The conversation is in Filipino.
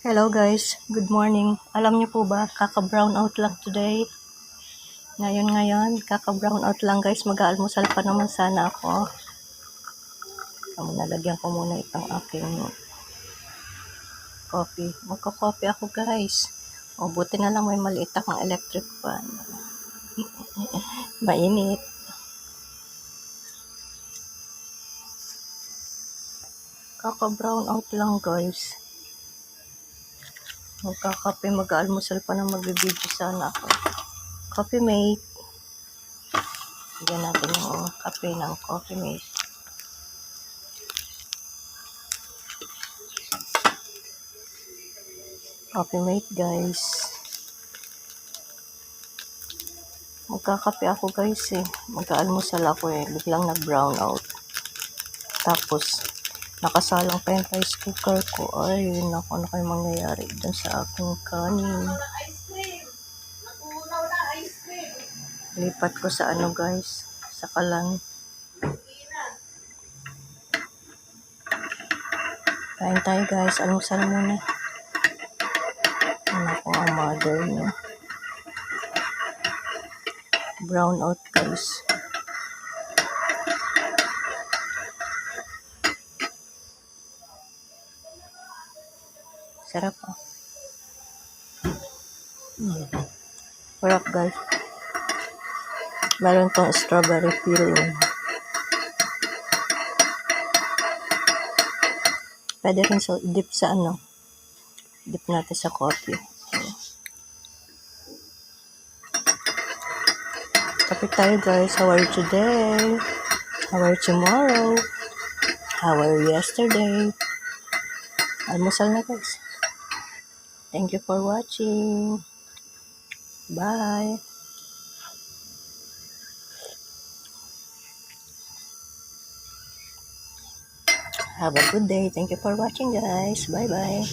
Hello guys, good morning. Alam niyo po ba, kaka-brown out lang today. Ngayon ngayon, kaka-brown out lang guys. Mag-aalmusal pa naman sana ako. Kamu nalagyan ko muna itong aking coffee. Magka-coffee ako guys. O buti na lang may maliit akong electric fan. Mainit. Kaka-brown out lang guys. Magkakape, mag-almusal pa na magbibideo sana ako. Coffee mate. Bigyan natin yung kape ng coffee mate. Coffee mate guys. Magkakape ako guys eh. Mag-almusal ako eh. Biglang nag-brown out. Tapos, nakasalang pa yung rice cooker ko. Ay, naku, ano kayo mangyayari dun sa aking kanin. Lipat ko sa ano guys, sa kalan. Kain tayo guys, almusal muna. Naku, ang mother niyo. Brown out guys. Sarap ah. Mm. Sarap guys. Meron tong strawberry filling. Pwede rin sa dip sa ano. Dip natin sa coffee. Kape tayo guys. How are you today? How are you tomorrow? How are you yesterday? Almusal na guys. Thank you for watching. Bye. Have a good day. Thank you for watching guys. Bye bye.